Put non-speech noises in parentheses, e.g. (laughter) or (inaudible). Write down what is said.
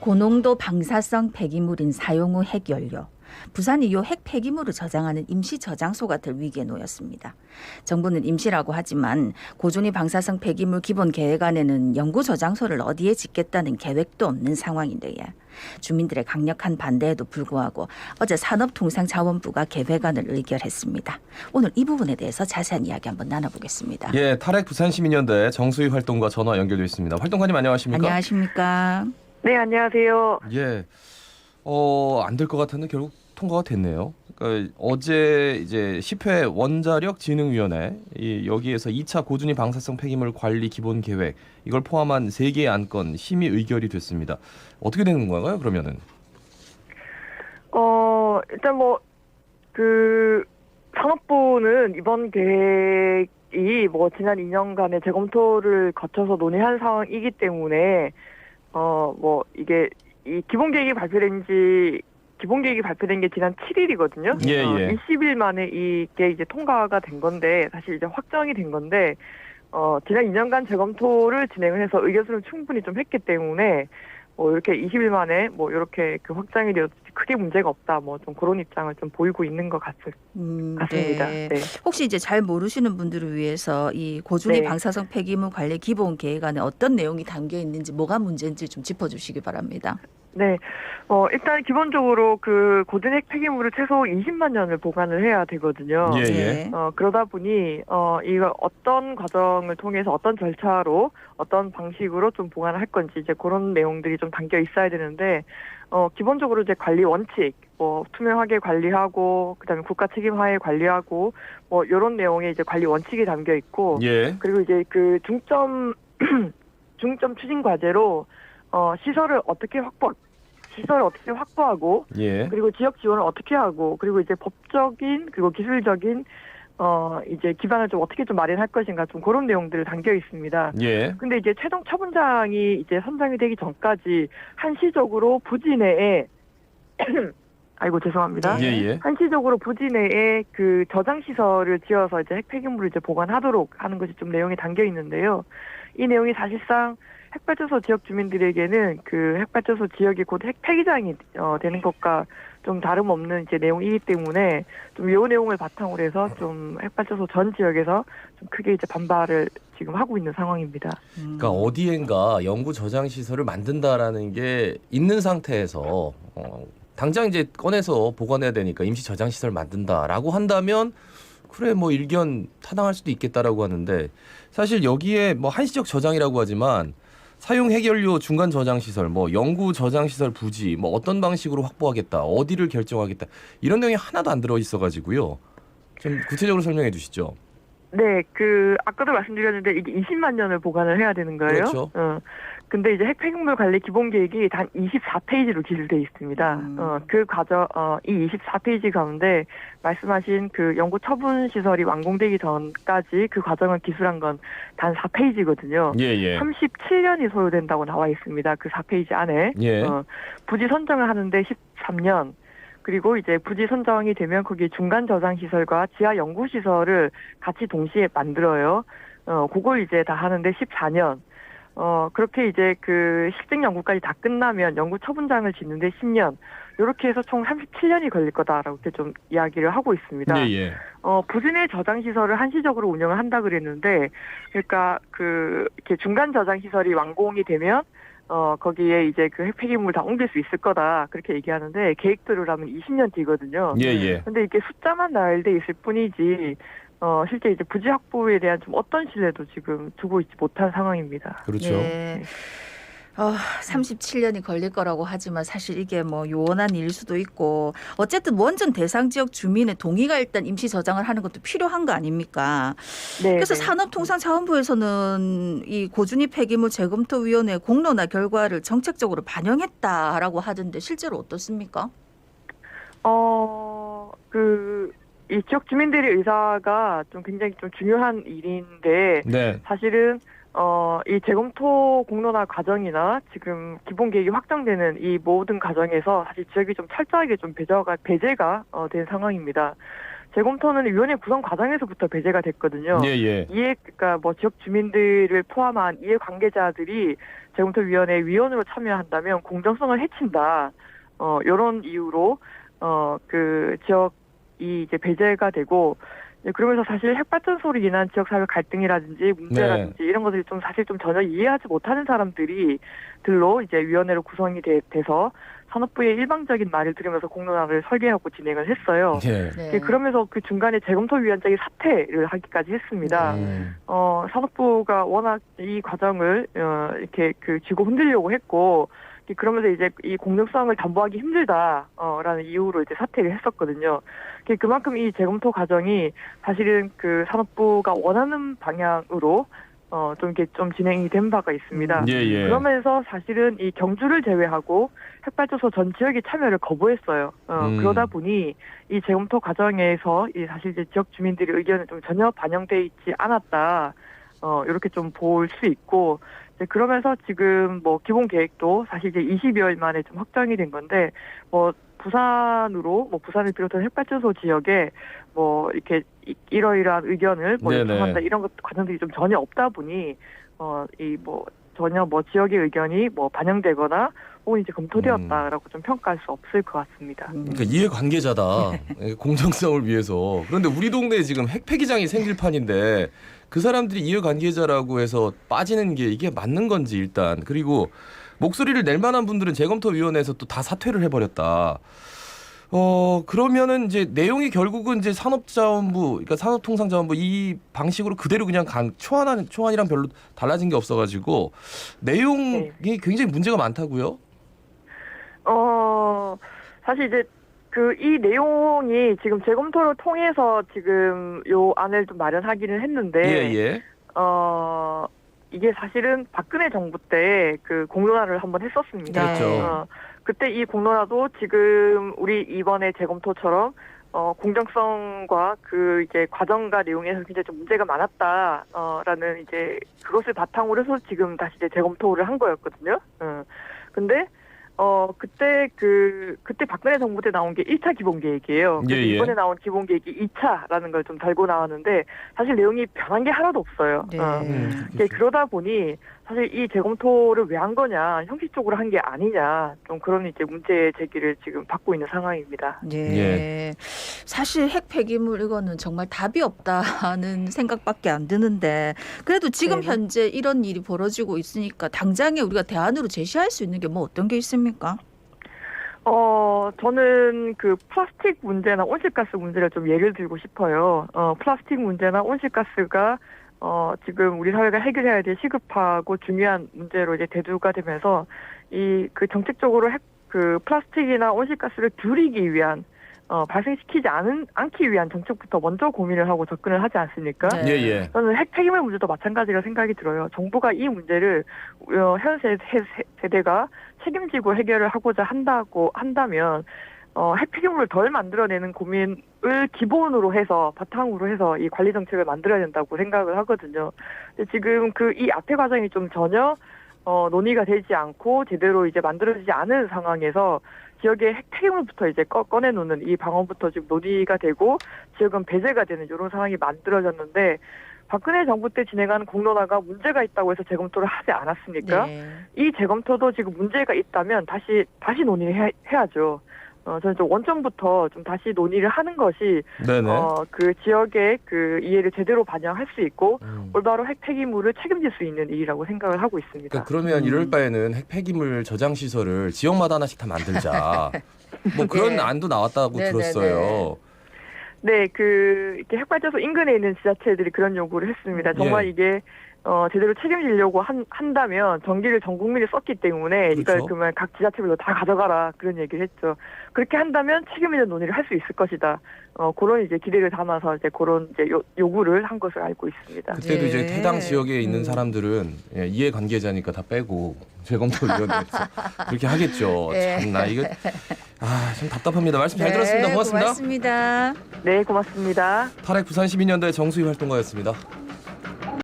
고농도 방사성 폐기물인 사용 후 핵연료. 부산이 요 핵 폐기물을 저장하는 임시 저장소가 될 위기에 놓였습니다. 정부는 임시라고 하지만 고준위 방사성 폐기물 기본 계획안에는 연구 저장소를 어디에 짓겠다는 계획도 없는 상황인데요. 주민들의 강력한 반대에도 불구하고 어제 산업통상자원부가 계획안을 의결했습니다. 오늘 이 부분에 대해서 자세한 이야기 한번 나눠보겠습니다. 예, 탈핵 부산시민연대 정수희 활동과 전화 연결돼 있습니다. 활동가님 안녕하십니까? 안녕하십니까? 네, 안녕하세요. 예, 어, 안 될 것 같았는데 결국 통과가 됐네요. 그러니까 어제 이제 10회 원자력 진흥위원회 이 여기에서 2차 고준위 방사성 폐기물 관리 기본 계획 이걸 포함한 세 개의 안건 심의 의결이 됐습니다. 어떻게 되는 건가요? 그러면은 어, 일단 뭐, 그, 산업부는 이번 계획이 뭐, 지난 2년간의 재검토를 거쳐서 논의한 상황이기 때문에, 어, 뭐, 이게, 이 기본 계획이 발표된 지, 기본 계획이 발표된 게 지난 7일이거든요. 예, 어, 예. 20일 만에 이게 이제 통과가 된 건데, 사실 이제 확정이 된 건데, 어, 지난 2년간 재검토를 진행을 해서 의견수를 충분히 좀 했기 때문에, 뭐 이렇게 20일 만에 뭐 이렇게 그 확장이 되어 크게 문제가 없다 뭐 좀 그런 입장을 좀 보이고 있는 것 같, 음, 같습니다. 네. 네. 혹시 이제 잘 모르시는 분들을 위해서 이 고준위 네. 방사성 폐기물 관리 기본 계획안에 어떤 내용이 담겨 있는지 뭐가 문제인지 좀 짚어주시기 바랍니다. 네. 어 일단 기본적으로 그 고준핵 폐기물을 최소 20만 년을 보관을 해야 되거든요. 예, 예. 네. 어 그러다 보니 어 이거 어떤 과정을 통해서 어떤 절차로 어떤 방식으로 좀 보관을 할 건지 이제 그런 내용들이 좀 담겨 있어야 되는데 어 기본적으로 이제 관리 원칙 뭐 투명하게 관리하고 그 다음에 국가 책임하에 관리하고 뭐 이런 내용의 이제 관리 원칙이 담겨 있고 예, 그리고 이제 그 중점 (clears throat) 중점 추진 과제로 어 시설을 어떻게 확보 시설을 어떻게 확보하고 예, 그리고 지역 지원을 어떻게 하고 그리고 이제 법적인 그리고 기술적인 어 이제 기반을 좀 어떻게 좀 마련할 것인가 좀 그런 내용들을 담겨 있습니다. 예, 근데 이제 최종 처분장이 이제 선정이 되기 전까지 한시적으로 부지 내에 (clears throat) 아이고 죄송합니다. 네. 예, 예. 한시적으로 부지 내에 그 저장 시설을 지어서 이제 핵 폐기물을 이제 보관하도록 하는 것이 좀 내용이 담겨 있는데요. 이 내용이 사실상 핵발전소 지역 주민들에게는 그 핵발전소 지역이 곧 핵 폐기장이 어, 되는 것과 좀 다름없는 이제 내용이기 때문에 좀이 내용을 바탕으로 해서 좀 핵발전소 전 지역에서 좀 크게 이제 반발을 지금 하고 있는 상황입니다. 음. 그러니까 어디엔가 연구 저장 시설을 만든다라는 게 있는 상태에서 어, 당장 이제 꺼내서 보관해야 되니까 임시 저장 시설 만든다라고 한다면 그래 뭐 일견 타당할 수도 있겠다라고 하는데 사실 여기에 뭐 한시적 저장이라고 하지만 사용 해결료 중간 저장 시설, 뭐 연구 저장 시설 부지, 뭐 어떤 방식으로 확보하겠다, 어디를 결정하겠다 이런 내용이 하나도 안 들어 있어 가지고요. 좀 구체적으로 설명해 주시죠. 네, 그 아까도 말씀드렸는데 이게 20만 년을 보관을 해야 되는 거예요. 그렇죠. 어. 근데 이제 핵폐기물 관리 기본 계획이 단 24페이지로 기술돼 있습니다. 음. 어, 그 과정 어, 이 24페이지 가운데 말씀하신 그 연구 처분 시설이 완공되기 전까지 그 과정을 기술한 건 단 4페이지거든요. 예, 예. 37년이 소요된다고 나와 있습니다. 그 4페이지 안에. 예. 어, 부지 선정을 하는데 13년. 그리고 이제 부지 선정이 되면 거기 중간 저장 시설과 지하 연구 시설을 같이 동시에 만들어요. 어, 그걸 이제 다 하는데 14년. 어, 그렇게 이제 그 실증 연구까지 다 끝나면 연구 처분장을 짓는데 10년. 이렇게 해서 총 37년이 걸릴 거다라고 이렇게 좀 이야기를 하고 있습니다. 예, 예. 어, 부진의 저장 시설을 한시적으로 운영을 한다 그랬는데, 그러니까 그 이렇게 중간 저장 시설이 완공이 되면 어 거기에 이제 그 핵폐기물 다 옮길 수 있을 거다 그렇게 얘기하는데 계획대로 하면 20년 뒤거든요. 예, 예. 근데 이게 숫자만 나열돼 있을 뿐이지 어 실제 이제 부지 확보에 대한 좀 어떤 신뢰도 지금 두고 있지 못한 상황입니다. 그렇죠. 네. 어, 37년이 걸릴 거라고 하지만 사실 이게 뭐 요원한 일 수도 있고 어쨌든 원전 대상 지역 주민의 동의가 일단 임시 저장을 하는 것도 필요한 거 아닙니까? 네. 그래서 네. 산업통상자원부에서는 이 고준위 폐기물 재검토위원회 공론화 결과를 정책적으로 반영했다라고 하던데 실제로 어떻습니까? 어, 그, 이 지역 주민들의 의사가 좀 굉장히 좀 중요한 일인데, 네. 사실은, 어, 이 재검토 공론화 과정이나 지금 기본 계획이 확정되는 이 모든 과정에서 사실 지역이 좀 철저하게 좀 배제가, 배제가, 어, 된 상황입니다. 재검토는 위원회 구성 과정에서부터 배제가 됐거든요. 예, 예. 이해 그러니까 뭐 지역 주민들을 포함한 이해 관계자들이 재검토위원회 위원으로 참여한다면 공정성을 해친다. 어 이런 이유로 어 그 지역 이 이제 배제가 되고 이제 그러면서 사실 핵발전소로 인한 지역 사회 갈등이라든지 문제라든지 이런 것들이 좀 사실 좀 전혀 이해하지 못하는 사람들이 들로 이제 위원회로 구성이 돼, 돼서 산업부의 일방적인 말을 들으면서 공론화를 설계하고 진행을 했어요. 예. 네. 예, 그러면서 그 중간에 재검토위원장이 사퇴를 하기까지 했습니다. 음. 어, 산업부가 워낙 이 과정을 어, 이렇게 그 쥐고 흔들려고 했고 이- 그러면서 이제 이 공정성을 담보하기 힘들다라는 이유로 이제 사퇴를 했었거든요. 그- 그만큼 이 재검토 과정이 사실은 그 산업부가 원하는 방향으로 어, 좀 이렇게 좀 진행이 된 바가 있습니다. 예, 예. 그러면서 사실은 이 경주를 제외하고 핵발전소 전 지역이 참여를 거부했어요. 어, 음. 그러다 보니 이 재검토 과정에서 이 사실 이제 지역 주민들의 의견은 좀 전혀 반영돼 있지 않았다. 어, 이렇게 좀 볼 수 있고 그러면서 지금 뭐 기본 계획도 사실 이제 20여일 만에 좀 확정이 된 건데 뭐 부산으로 뭐 부산을 비롯한 핵발전소 지역에 뭐 이렇게 이- 이러이러한 의견을 뭐. 요청한다 이런 것 과정들이 좀 전혀 없다 보니 어 이 뭐 전혀 뭐 지역의 의견이 뭐 반영되거나 혹은 이제 검토되었다라고 좀 평가할 수 없을 것 같습니다. 음. 그러니까 이해 관계자다. 예, 공정성을 위해서. 그런데 우리 동네에 지금 핵폐기장이 생길 판인데 그 사람들이 이해 관계자라고 해서 빠지는 게 이게 맞는 건지 일단 그리고 목소리를 낼 만한 분들은 재검토 위원회에서 또 다 사퇴를 해버렸다. 어 그러면은 이제 내용이 결국은 이제 산업자원부, 그러니까 산업통상자원부 이 방식으로 그대로 그냥 간 초안한 초안이랑 별로 달라진 게 없어가지고 내용이 굉장히 문제가 많다고요? 어, 사실 이제 그 이 내용이 지금 재검토를 통해서 지금 요 안을 좀 마련하기는 했는데, 예 예. 어, 이게 사실은 박근혜 정부 때 그 공론화를 한번 했었습니다. 네. 그렇죠. 어, 그때 이 공론화도 지금 우리 이번에 재검토처럼 어, 공정성과 그 이제 과정과 내용에서 굉장히 좀 문제가 많았다, 어, 라는 이제 그것을 바탕으로 해서 지금 다시 이제 재검토를 한 거였거든요. 어. 근데 어 그때 그 그때 박근혜 정부 때 나온 게 1차 기본 계획이에요. 예, 예. 이번에 나온 기본 계획이 2차라는 걸 좀 달고 나왔는데 사실 내용이 변한 게 하나도 없어요. 네. 어. 음, 이게 그러다 보니 사실 이 재검토를 왜 한 거냐, 형식적으로 한 게 아니냐, 좀 그런 이제 문제 제기를 지금 받고 있는 상황입니다. 예. 예. 사실 핵 폐기물 이거는 정말 답이 없다는 (laughs) 생각밖에 안 드는데 그래도 지금 네. 현재 이런 일이 벌어지고 있으니까 당장에 우리가 대안으로 제시할 수 있는 게 뭐 어떤 게 있습니까? 어, 저는 그 플라스틱 문제나 온실가스 문제를 좀 예를 들고 싶어요. 어, 플라스틱 문제나 온실가스가 어, 지금 우리 사회가 해결해야 될 시급하고 중요한 문제로 이제 대두가 되면서 이 그 정책적으로 핵, 그 플라스틱이나 온실가스를 줄이기 위한 어, 발생시키지 않은, 않기 위한 정책부터 먼저 고민을 하고 접근을 하지 않습니까? 네. 예 예. 저는 핵 폐기물 문제도 마찬가지라 생각이 들어요. 정부가 이 문제를 어, 세, 세대가 책임지고 해결을 하고자 한다고 한다면 어, 핵 폐기물을 덜 만들어내는 고민을 기본으로 해서 바탕으로 해서 이 관리 정책을 만들어야 된다고 생각을 하거든요. 근데 지금 그 이 앞에 과정이 좀 전혀 어, 논의가 되지 않고 제대로 이제 만들어지지 않은 상황에서 지역의 핵 폐기물부터 이제 꺼, 꺼내놓는 이 방안부터 지금 논의가 되고 지역은 배제가 되는 이런 상황이 만들어졌는데 박근혜 정부 때 진행한 공론화가 문제가 있다고 해서 재검토를 하지 않았습니까? 네. 이 재검토도 지금 문제가 있다면 다시 다시 논의를 해, 해야죠. 어, 저는 좀 원점부터 좀 다시 논의를 하는 것이 네네. 어, 그 지역의 그 이해를 제대로 반영할 수 있고 음. 올바로 핵 폐기물을 책임질 수 있는 일이라고 생각을 하고 있습니다. 그러니까 그러면 음. 이럴 바에는 핵 폐기물 저장 시설을 지역마다 하나씩 다 만들자. (laughs) 뭐 그런 네. 안도 나왔다고 네, 네, 들었어요. 네, 그 이렇게 핵발전소 인근에 있는 지자체들이 그런 요구를 했습니다. 정말 예. 이게 어 제대로 책임지려고 한, 한다면 전기를 전 국민이 썼기 때문에 이걸 그렇죠. 그러면 각 지자체별로 다 가져가라 그런 얘기를 했죠. 그렇게 한다면 책임 있는 논의를 할 수 있을 것이다. 어 그런 이제 기대를 담아서 이제 그런 이제 요, 요구를 한 것을 알고 있습니다. 그때도 네. 이제 해당 지역에 있는 음. 사람들은 예, 이해 관계자니까 다 빼고 (laughs) 재검토위원회에서 그렇게 하겠죠. 네. (laughs) 참나 이거 아 참 답답합니다. 말씀 잘 들었습니다. 네, 고맙습니다. 고맙습니다. 네, 고맙습니다. 탈핵 부산 시민연대 정수희 활동가였습니다.